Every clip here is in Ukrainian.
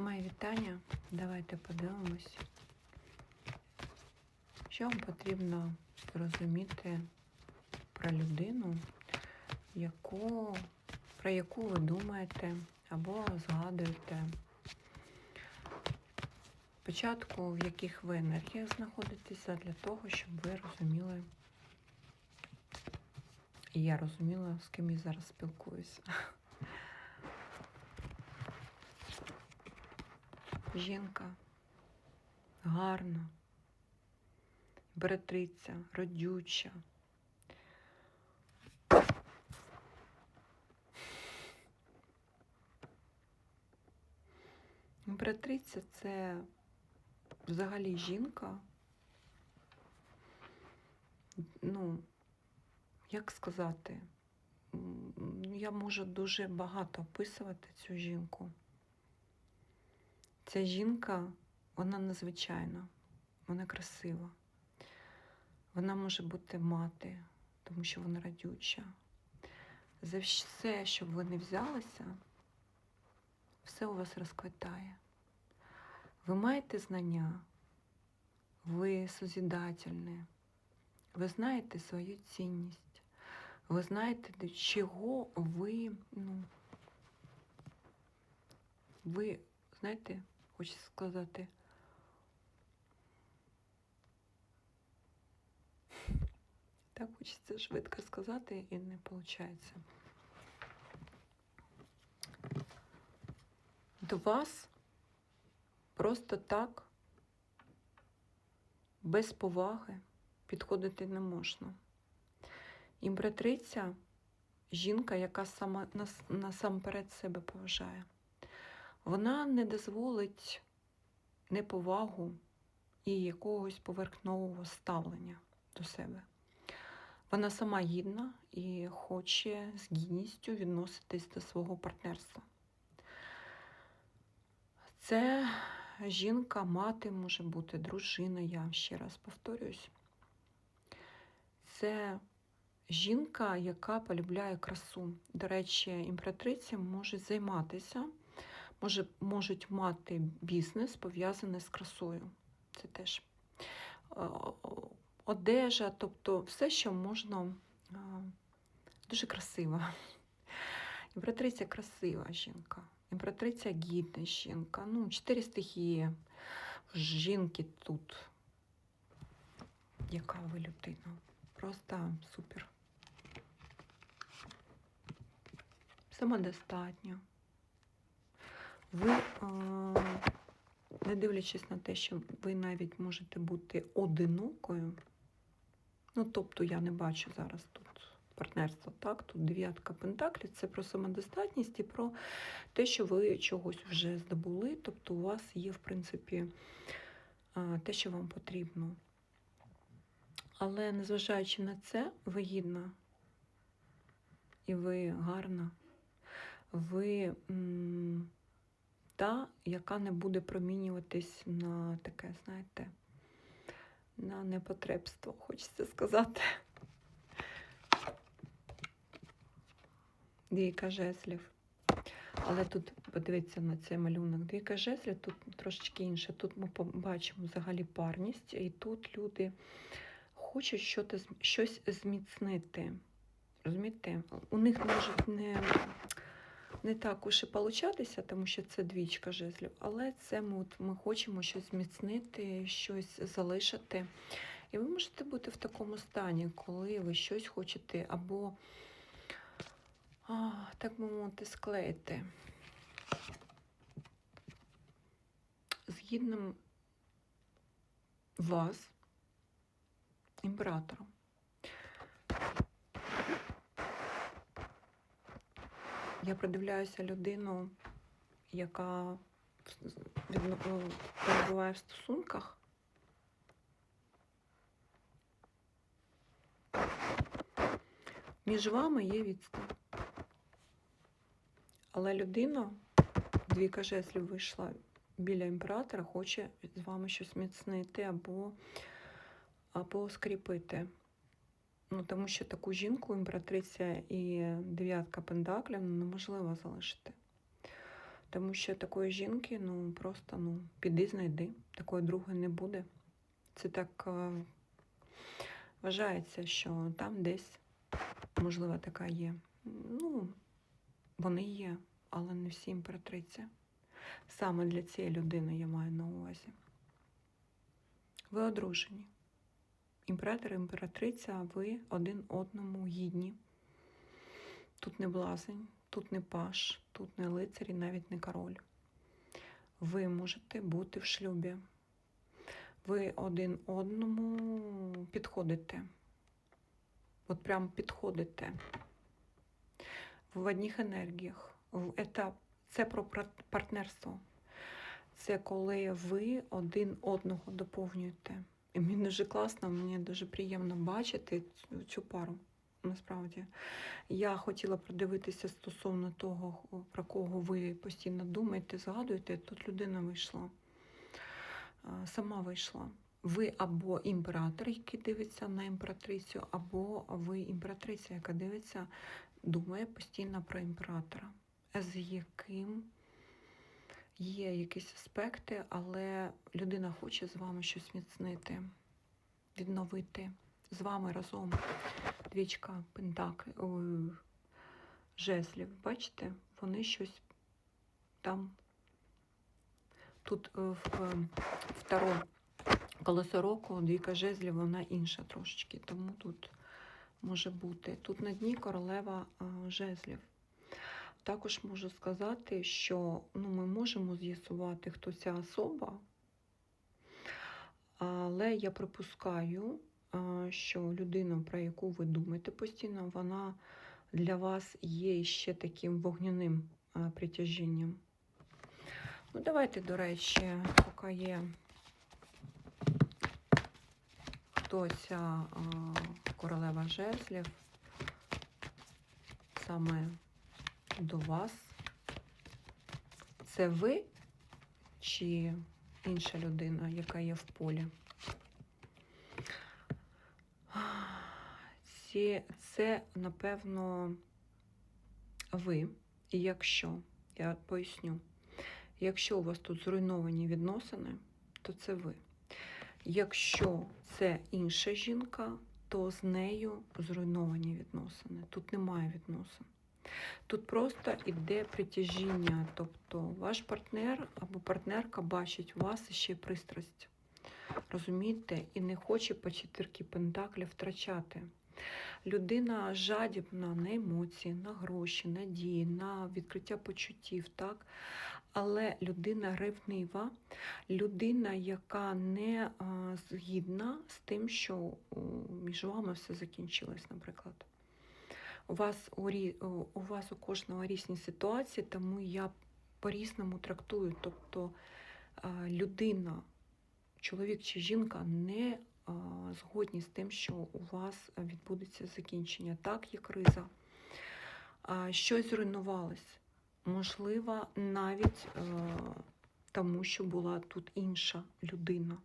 Мої вітання. Давайте подивимось, що вам потрібно розуміти про людину, яку, про яку ви думаєте або згадуєте. Спочатку, в яких ви енергіях знаходитеся, для того, щоб ви розуміли, і я розуміла, з ким я зараз спілкуюся. Жінка гарна, братриця, родюча. Імператриця це взагалі жінка. Ну, як сказати, я можу дуже багато описувати цю жінку. Ця жінка, вона незвичайна, вона красива. Вона може бути мати, тому що вона радюча. За все, що б ви не взялися, все у вас розквітає. Ви маєте знання, ви созідательні, ви знаєте свою цінність, ви знаєте, до чого ви, ну, ви, знаєте, хочеться сказати, так хочеться швидко сказати і не виходить. До вас просто так, без поваги підходити не можна. Імператриця жінка, яка сама насамперед себе поважає. Вона не дозволить неповагу і якогось поверхнового ставлення до себе. Вона сама гідна і хоче з гідністю відноситись до свого партнерства. Це жінка, мати може бути, дружина, я ще раз повторююсь. Це жінка, яка полюбляє красу. До речі, імператриця може займатися, може, можуть мати бізнес пов'язаний з красою. Це теж е, одежа, тобто все, що можна е, дуже красива. Імператриця красива жінка. Імператриця гідна жінка. Ну, чотири стихії жінки тут. Яка ви людина? Просто супер. Самодостатня. Ви, не дивлячись на те, що ви навіть можете бути одинокою. Ну, тобто я не бачу зараз тут партнерства, так? Тут дев'ятка пентаклів, це про самодостатність і про те, що ви чогось вже здобули, тобто у вас є, в принципі, те, що вам потрібно. Але незважаючи на це, ви гідна і ви гарна, ви м, та, яка не буде промінюватись на таке, знаєте, на непотребство, хочеться сказати. Двійка жезлів. Але тут подивіться на цей малюнок. Двійка жезлів, тут трошечки інше. Тут ми побачимо взагалі парність, і тут люди хочуть щось, зміцнити. Розумієте? У них може не не так уж і получатися, тому що це двічка жезлів, але це ми, от, ми хочемо щось зміцнити, щось залишити. І ви можете бути в такому стані, коли ви щось хочете або а, так би мовити, склеїти. Згідним вас, імператором. Я придивляюся людину, яка перебуває в стосунках. Між вами є відстань. Але людина, двійка жезлів вийшла біля імператора, хоче з вами щось міцнити або або скріпити. Ну, Тому що таку жінку, імператриця і дев'ятка пентаклів неможливо залишити. Тому що такої жінки, ну просто ну, піди знайди. Такої другої не буде. Це так е, вважається, що там десь, можливо, така є. Ну, вони є, але не всі імператриця. Саме для цієї людини я маю на увазі. Ви одружені. Імператор, імператриця, ви один одному гідні. Тут не блазень, тут не паш, тут не лицар і навіть не король. Ви можете бути в шлюбі. Ви один одному підходите. От прям підходите в одних енергіях. Це про партнерство. Це коли ви один одного доповнюєте. І мені дуже класно, мені дуже приємно бачити цю, пару. Насправді, я хотіла продивитися стосовно того, про кого ви постійно думаєте, згадуєте. Тут людина вийшла, сама вийшла. Ви або імператор, який дивиться на імператрицю, або ви імператриця, яка дивиться, думає постійно про імператора, з яким є якісь аспекти, але людина хоче з вами щось міцнити, відновити з вами разом. Двічка пентак, жезлів. Бачите, вони щось там. Тут е, в е, второ колесо року, двійка жезлів, вона інша трошечки, тому тут може бути. Тут на дні королева е, жезлів. Також можу сказати, що ну, ми можемо з'ясувати, хто ця особа, але я припускаю, що людина, про яку ви думаєте постійно, вона для вас є ще таким вогняним притяжінням. Ну, давайте, до речі, поки є хто ця королева жезлів, саме до вас. Це ви чи інша людина, яка є в полі? Ці, це, напевно, ви. І якщо, я поясню, якщо у вас тут зруйновані відносини, то це ви. Якщо це інша жінка, то з нею зруйновані відносини. Тут немає відносин. Тут просто йде притяжіння, тобто ваш партнер або партнерка бачить у вас ще пристрасть. Розумієте? І не хоче по четвірки пентаклів втрачати. Людина жадібна на емоції, на гроші, на дії, на відкриття почуттів, так? Але людина ревнива, людина, яка не згідна з тим, що між вами все закінчилось, наприклад. У вас у, у- вас у кожного різні ситуації, тому я по-різному трактую. Тобто людина, чоловік чи жінка не згодні з тим, що у вас відбудеться закінчення. Так, є криза. Щось зруйнувалось. Можливо, навіть е, тому, що була тут інша людина.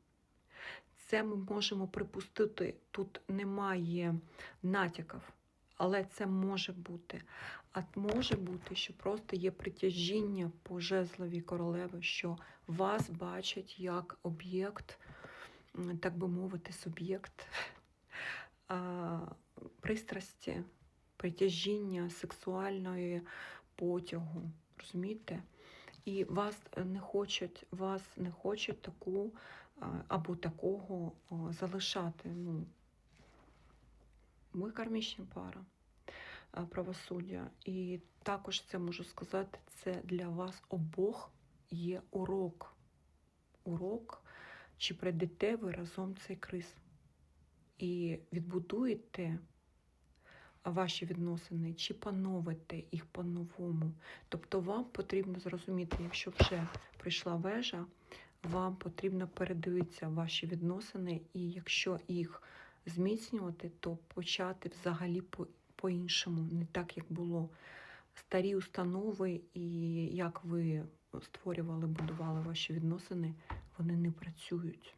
Це ми можемо припустити. Тут немає натяків, але це може бути. А може бути, що просто є притяжіння по жезловій королеви, що вас бачать як об'єкт, так би мовити, суб'єкт пристрасті, притяжіння сексуальної потягу. Розумієте? І вас не хочуть, вас не хочуть таку або такого залишати. Ну, ми кармічна пара правосуддя. І також це можу сказати, це для вас обох є урок. Урок, чи пройдете ви разом цей криз. І відбудуєте ваші відносини, чи поновите їх по-новому. Тобто вам потрібно зрозуміти, якщо вже прийшла вежа, вам потрібно передивитися ваші відносини, і якщо їх зміцнювати, то почати взагалі по- по-іншому, не так, як було. Старі установи і як ви створювали, будували ваші відносини, вони не працюють.